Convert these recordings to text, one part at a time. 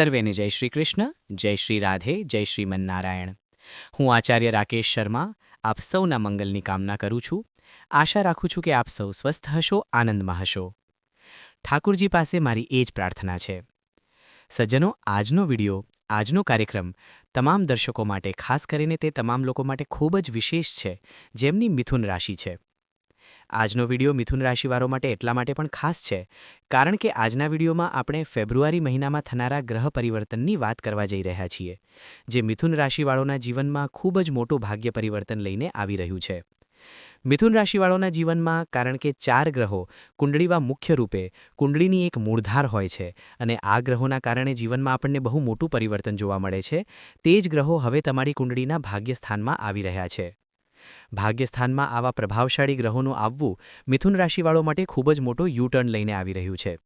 સર્વેને જય શ્રી કૃષ્ણ, જય શ્રી રાધે, જય શ્રી નારાયણ હું આચાર્ય રાકેશ શર્મા, આપ સૌના મંગલની કામના કરું છું. આશા રાખું છું કે આપ સૌ સ્વસ્થ હશો, આનંદમાં હશો. ઠાકુરજી પાસે મારી એ જ પ્રાર્થના છે. સજ્જનો, આજનો વિડિયો, આજનો કાર્યક્રમ તમામ દર્શકો માટે, ખાસ કરીને તે તમામ લોકો માટે ખૂબ જ વિશેષ છે, જેમની મિથુન રાશિ છે. આજનો વિડિયો મિથુન રાશિવાળો માટે એટલા માટે પણ ખાસ છે, કારણ કે આજના વિડિયોમાં આપણે ફેબ્રુઆરી મહિનામાં થનારા ગ્રહ પરિવર્તનની વાત કરવા જઈ રહ્યા છીએ, જે મિથુન રાશિવાળોના જીવનમાં ખૂબ જ મોટું ભાગ્ય પરિવર્તન લઈને આવી રહ્યું છે. મિથુન રાશિવાળોના જીવનમાં કારણ કે ચાર ગ્રહો કુંડળીમાં મુખ્ય રૂપે કુંડળીની એક મૂળધાર હોય છે અને આ ગ્રહોના કારણે જીવનમાં આપણને બહુ મોટું પરિવર્તન જોવા મળે છે, તે જ ગ્રહો હવે તમારી કુંડળીના ભાગ્યસ્થાનમાં આવી રહ્યા છે. ભાગ્યસ્થાનમાં આવા પ્રભાવશાળી ગ્રહોનું આવવું મિથુન રાશિવાળો માટે ખૂબ જ મોટો યુ ટર્ન લઈને આવી રહ્યું છે.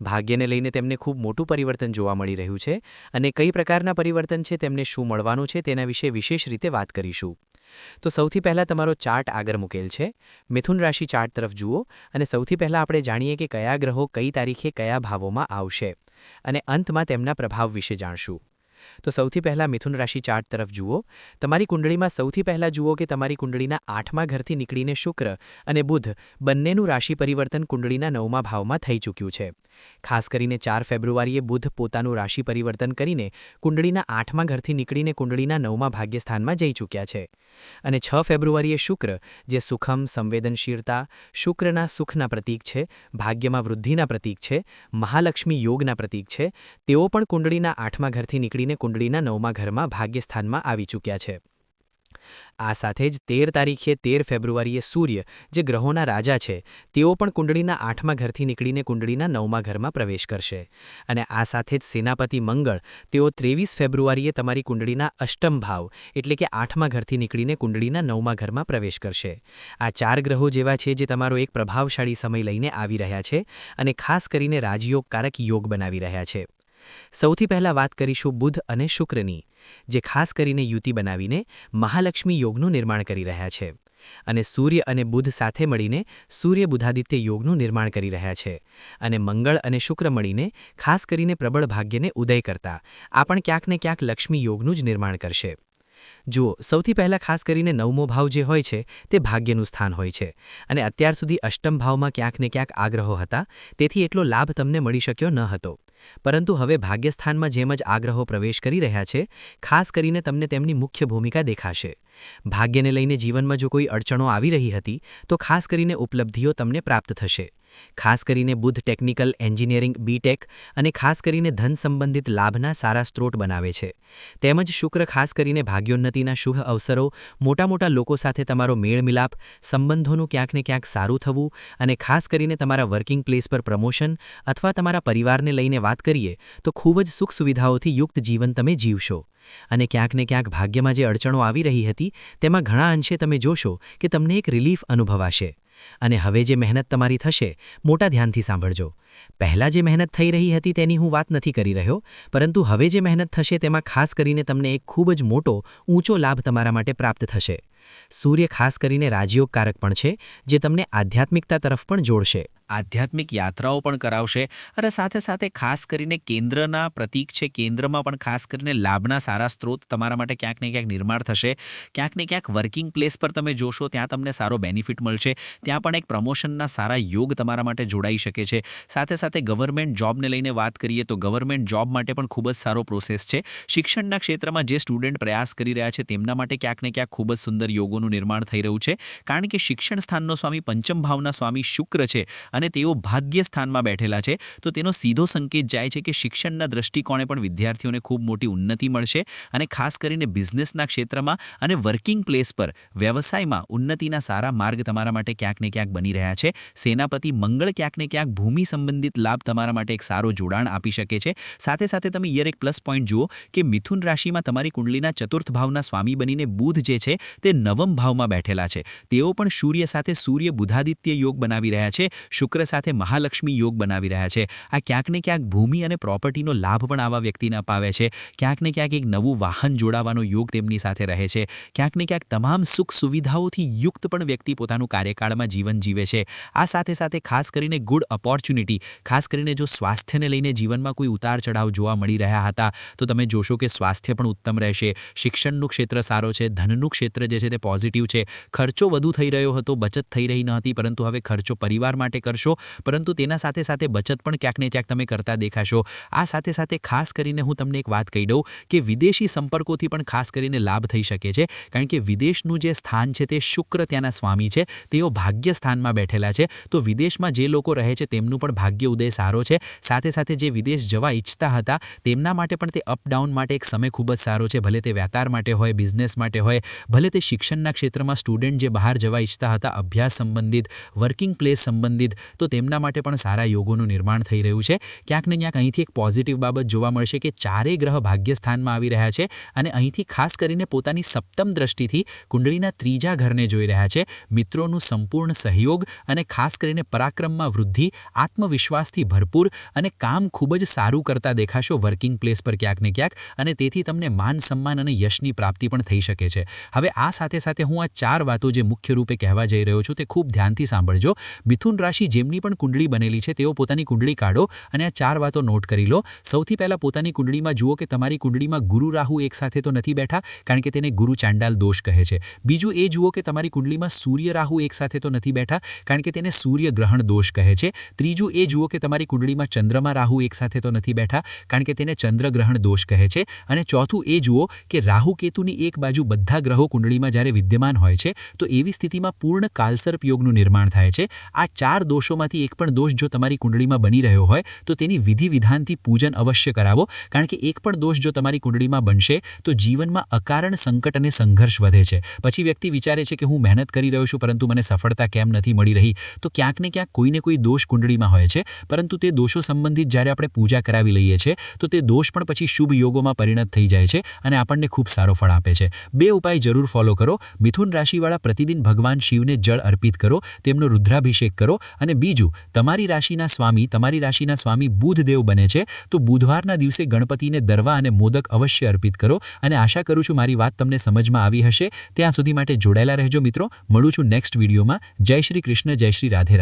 ભાગ્યને લઈને તેમને ખૂબ મોટું પરિવર્તન જોવા મળી રહ્યું છે અને કઈ પ્રકારના પરિવર્તન છે, તેમને શું મળવાનું છે, તેના વિશે વિશેષ રીતે વાત કરીશું. તો સૌથી પહેલાં તમારો ચાર્ટ આગળ મૂકેલ છે. મિથુન રાશિ ચાર્ટ તરફ જુઓ અને સૌથી પહેલાં આપણે જાણીએ કે કયા ગ્રહો કઈ તારીખે કયા ભાવોમાં આવશે અને અંતમાં તેમના પ્રભાવ વિશે જાણશું. તો સૌથી પહેલાં મિથુન રાશિ ચાર્ટ તરફ જુઓ. તમારી કુંડળીમાં સૌથી પહેલાં જુઓ કે તમારી કુંડળીના આઠમા ઘરથી નીકળીને શુક્ર અને બુધ બંનેનું રાશિ પરિવર્તન કુંડળીના નવમા ભાવમાં થઈ ચૂક્યું છે. ખાસ કરીને ચાર ફેબ્રુઆરીએ બુધ પોતાનું રાશિ પરિવર્તન કરીને કુંડળીના આઠમા ઘરથી નીકળીને કુંડળીના નવમા ભાગ્યસ્થાનમાં જઈ ચૂક્યા છે. અને છ ફેબ્રુઆરીએ શુક્ર, જે સુખમ, સંવેદનશીલતા, શુક્રના સુખના પ્રતીક છે, ભાગ્યમાં વૃદ્ધિના પ્રતીક છે, મહાલક્ષ્મી યોગના પ્રતીક છે, તેઓ પણ કુંડળીના આઠમા ઘરથી નીકળીને કુંડળીના નવમા ઘરમાં ભાગ્યસ્થાનમાં આવી ચૂક્યા છે. આ સાથે જ તેર તારીખે તેર ફેબ્રુઆરીએ સૂર્ય, જે ગ્રહોના રાજા છે, તેઓ પણ કુંડળીના આઠમા ઘરથી નીકળીને કુંડળીના નવમા ઘરમાં પ્રવેશ કરશે. અને આ સાથે જ સેનાપતિ મંગળ, તેઓ ત્રેવીસ ફેબ્રુઆરીએ તમારી કુંડળીના અષ્ટમ ભાવ, એટલે કે આઠમા ઘરથી નીકળીને કુંડળીના નવમા ઘરમાં પ્રવેશ કરશે. આ ચાર ગ્રહો જેવા છે જે તમારો એક પ્રભાવશાળી સમય લઈને આવી રહ્યા છે અને ખાસ કરીને રાજયોગકારક યોગ બનાવી રહ્યા છે. સૌથી પહેલાં વાત કરીશું બુધ અને શુક્રની, જે ખાસ કરીને યુતિ બનાવીને મહાલક્ષ્મી યોગનું નિર્માણ કરી રહ્યા છે. અને સૂર્ય અને બુધ સાથે મળીને સૂર્ય બુધાદિત્ય યોગનું નિર્માણ કરી રહ્યા છે. અને મંગળ અને શુક્ર મળીને ખાસ કરીને પ્રબળ ભાગ્યને ઉદય કરતા આ પણ ક્યાંક ને ક્યાંક લક્ષ્મી યોગનું જ નિર્માણ કરશે. જુઓ, સૌથી પહેલાં ખાસ કરીને નવમો ભાવ જે હોય છે તે ભાગ્યનું સ્થાન હોય છે. અને અત્યાર સુધી અષ્ટમ ભાવમાં ક્યાંક ને ક્યાંક આગ્રહો હતા, તેથી એટલો લાભ તમને મળી શક્યો ન હતો. પરંતુ હવે ભાગ્યસ્થાનમાં જેમ જ આગ્રહો પ્રવેશ કરી રહ્યા છે, ખાસ કરીને તમને તેમની મુખ્ય ભૂમિકા દેખાશે. ભાગ્યને લઈને જીવનમાં જો કોઈ અડચણો આવી રહી હતી, તો ખાસ કરીને ઉપલબ્ધિઓ તમને પ્રાપ્ત થશે. ખાસ કરીને બુદ્ધ ટેકનિકલ એન્જિનિયરિંગ બીટેક અને ખાસ કરીને ધન સંબંધિત લાભના સારા સ્ત્રોત બનાવે છે. તેમજ શુક્ર ખાસ કરીને ભાગ્યોન્નતિના શુભ અવસરો, મોટા મોટા લોકો સાથે તમારો મેળમિલાપ, સંબંધોનું ક્યાંક ને ક્યાંક સારું થવું અને ખાસ કરીને તમારા વર્કિંગ પ્લેસ પર પ્રમોશન અથવા તમારા પરિવારને લઈને વાત કરીએ, તો ખૂબ જ સુખ સુવિધાઓથી યુક્ત જીવન તમે જીવશો. અને ક્યાંક ને ક્યાંક ભાગ્યમાં જે અડચણો આવી રહી હતી, તેમાં ઘણા અંશે તમે જોશો કે તમને એક રિલીફ અનુભવાશે. અને હવે જે મહેનત તમારી થશે, મોટા ધ્યાનથી સાંભળજો. પહેલાં જે મહેનત થઈ રહી હતી તેની હું વાત નથી કરી રહ્યો, પરંતુ હવે જે મહેનત થશે તેમાં ખાસ કરીને તમને એક ખૂબ જ મોટો, ઊંચો લાભ તમારા માટે પ્રાપ્ત થશે. સૂર્ય ખાસ કરીને રાજયોગકારક પણ છે, જે તમને આધ્યાત્મિકતા તરફ પણ જોડશે. આધ્યાત્મિક યાત્રાઓ પણ કરાવશે અને સાથે સાથે ખાસ કરીને કેન્દ્રના પ્રતીક છે, કેન્દ્રમાં પણ ખાસ કરીને લાભના સારા સ્ત્રોત તમારા માટે ક્યાંક ને ક્યાંક નિર્માણ થશે. ક્યાંક ને ક્યાંક વર્કિંગ પ્લેસ પર તમે જોશો, ત્યાં તમને સારો બેનિફિટ મળશે. ત્યાં પણ એક પ્રમોશનના સારા યોગ તમારા માટે જોડાઈ શકે છે. સાથે સાથે ગવર્મેન્ટ જોબને લઈને વાત કરીએ તો ગવર્મેન્ટ જોબ માટે પણ ખૂબ જ સારો પ્રોસેસ છે. શિક્ષણના ક્ષેત્રમાં જે સ્ટુડન્ટ પ્રયાસ કરી રહ્યા છે, તેમના માટે ક્યાંક ને ક્યાંક ખૂબ જ સુંદર યોગોનું નિર્માણ થઈ રહ્યું છે. કારણ કે શિક્ષણ સ્થાનનો સ્વામી પંચમ ભાવના સ્વામી શુક્ર છે અને તેઓ ભાગ્ય સ્થાનમાં બેઠેલા છે. તો તેનો સીધો સંકેત જાય છે કે શિક્ષણના દ્રષ્ટિકોણે પણ વિદ્યાર્થીઓને ખૂબ મોટી ઉન્નતિ મળશે અને ખાસ કરીને બિઝનેસના ક્ષેત્રમાં અને વર્કિંગ પ્લેસ પર વ્યવસાયમાં ઉન્નતિના સારા માર્ગ તમારા માટે ક્યાંક ને ક્યાંક બની રહ્યા છે. સેનાપતિ મંગળ ક્યાંક ને ક્યાંક ભૂમિ સંબંધિત લાભ તમારા માટે એક સારો જોડાણ આપી શકે છે. સાથે સાથે તમે યર એક પ્લસ પોઈન્ટ જુઓ કે મિથુન રાશિમાં તમારી કુંડલીના ચતુર્થ ભાવના સ્વામી બનીને બુધ જે છે તે નવમ ભાવમાં બેઠેલા છે. તેઓ પણ સૂર્ય સાથે સૂર્ય બુધાદિત્ય યોગ બનાવી રહ્યા છે. શુક્ર સાથે મહાલક્ષ્મી યોગ બનાવી રહ્યા છે. આ ક્યાંક ને ક્યાંક ભૂમિ અને પ્રોપર્ટીનો લાભ પણ આવા વ્યક્તિને અપાવે છે. ક્યાંક ને ક્યાંક એક નવું વાહન જોડાવાનો યોગ તેમની સાથે રહે છે. ક્યાંક ને ક્યાંક તમામ સુખ સુવિધાઓથી યુક્ત પણ વ્યક્તિ પોતાનું કાર્યકાળમાં જીવન જીવે છે. આ સાથે સાથે ખાસ કરીને ગુડ ઓપોર્ચ્યુનિટી ખાસ કરીને જો સ્વાસ્થ્યને લઈને જીવનમાં કોઈ ઉતાર ચઢાવ જોવા મળી રહ્યા હતા, તો તમે જોશો કે સ્વાસ્થ્ય પણ ઉત્તમ રહેશે. શિક્ષણનું ક્ષેત્ર સારો છે, ધનનું ક્ષેત્ર જે છે તે પોઝિટિવ છે. ખર્ચો વધુ થઈ રહ્યો હતો, બચત થઈ રહી ન હતી, પરંતુ હવે ખર્ચો પરિવાર માટે કરશો, પરંતુ તેના સાથે સાથે બચત પણ ક્યાંક ને ક્યાંક તમે કરતા દેખાશો. આ સાથે સાથે ખાસ કરીને હું તમને એક વાત કહી દઉં કે વિદેશી સંપર્કોથી પણ ખાસ કરીને લાભ થઈ શકે છે. કારણ કે વિદેશનું જે સ્થાન છે તે શુક્ર ત્યાંના સ્વામી છે, તેઓ ભાગ્ય સ્થાનમાં બેઠેલા છે. તો વિદેશમાં જે લોકો રહે છે તેમનું પણ ભાગ્ય ઉદય સારો છે. સાથે સાથે જે વિદેશ જવા ઈચ્છતા હતા, તેમના માટે પણ તે અપડાઉન માટે એક સમય ખૂબ જ સારો છે. ભલે તે વ્યાપાર માટે હોય બિઝનેસ માટે હોય, ભલે તે શિક્ષણના ક્ષેત્રમાં સ્ટુડન્ટ જે બહાર જવા ઈચ્છતા હતા, અભ્યાસ સંબંધિત વર્કિંગ પ્લેસ સંબંધિત તો તેમના માટે પણ સારા યોગોનું નિર્માણ થઈ રહ્યું છે. ક્યાંક ને ક્યાંક અહીંથી એક પોઝિટિવ બાબત જોવા મળશે કે ચારેય ગ્રહ ભાગ્યસ્થાનમાં આવી રહ્યા છે અને અહીંથી ખાસ કરીને પોતાની સપ્તમ દ્રષ્ટિથી કુંડળીના ત્રીજા ઘરને જોઈ રહ્યા છે. મિત્રોનું સંપૂર્ણ સહયોગ અને ખાસ કરીને પરાક્રમમાં વૃદ્ધિ, આત્મવિશ્વાસથી ભરપૂર અને કામ ખૂબ જ સારું કરતા દેખાશો વર્કિંગ પ્લેસ પર ક્યાંક ને ક્યાંક અને તેથી તમને માન સન્માન અને યશની પ્રાપ્તિ પણ થઈ શકે છે. હવે આ સાથે સાથે હું આ ચાર વાતો જે મુખ્ય રૂપે કહેવા જઈ રહ્યો છું તે ખૂબ ધ્યાનથી સાંભળજો. મિથુન રાશિ જેમની પણ કુંડળી બનેલી છે, તેઓ પોતાની કુંડળી કાઢો અને આ ચાર વાતો નોટ કરી લો. સૌથી પહેલાં પોતાની કુંડળીમાં જુઓ કે તમારી કુંડળીમાં ગુરુ રાહુ એક સાથે તો નથી બેઠા, કારણ કે તેને ગુરુ ચાંડાલ દોષ કહે છે. બીજું એ જુઓ કે તમારી કુંડળીમાં સૂર્ય રાહુ એક સાથે તો નથી બેઠા, કારણ કે તેને સૂર્ય ગ્રહણ દોષ કહે છે. ત્રીજું એ જુઓ કે તમારી કુંડળીમાં ચંદ્રમાં રાહુ એક સાથે તો નથી બેઠા, કારણ કે તેને ચંદ્રગ્રહણ દોષ કહે છે. અને ચોથું એ જુઓ કે રાહુ કેતુની એક બાજુ બધા ગ્રહો કુંડળીમાં જ્યારે વિદ્યમાન હોય છે, તો એવી સ્થિતિમાં પૂર્ણ કાલસર્પ યોગનું નિર્માણ થાય છે. આ ચાર દોષોમાંથી એક પણ દોષ જો તમારી કુંડળીમાં બની રહ્યો હોય, તો તેની વિધિ વિધાનથી પૂજન અવશ્ય કરાવો. કારણ કે એક પણ દોષ જો તમારી કુંડળીમાં બનશે, તો જીવનમાં અકારણ સંકટ અને સંઘર્ષ વધે છે. પછી વ્યક્તિ વિચારે છે કે હું મહેનત કરી રહ્યો છું, પરંતુ મને સફળતા કેમ નથી મળી રહી? તો ક્યાંક ને ક્યાંક કોઈને કોઈ દોષ કુંડળીમાં હોય છે. પરંતુ તે દોષો સંબંધિત જ્યારે આપણે પૂજા કરાવી લઈએ છીએ તો તે દોષ પણ પછી શુભ યોગોમાં પરિણત થઈ જાય છે અને આપણને ખૂબ સારો ફળ આપે છે. બે ઉપાય જરૂર ફોલો કરો. મિથુન રાશિવાળા પ્રતિદિન ભગવાન શિવને જળ અર્પિત કરો. તેમનો રુદ્રાભિષેક કરો અને બીજું, તમારી રાશિના સ્વામી, તમારી રાશિના સ્વામી બુધદેવ બને છે, તો બુધવારના દિવસે ગણપતિને દરવા અને મોદક અવશ્ય અર્પિત કરો અને આશા કરું છું મારી વાત તમને સમજમાં આવી હશે. ત્યાં સુધી માટે જોડાયેલા રહેજો મિત્રો. મળું છું નેક્સ્ટ વિડીયોમાં. જય શ્રી કૃષ્ણ, જય શ્રી રાધે રાધે.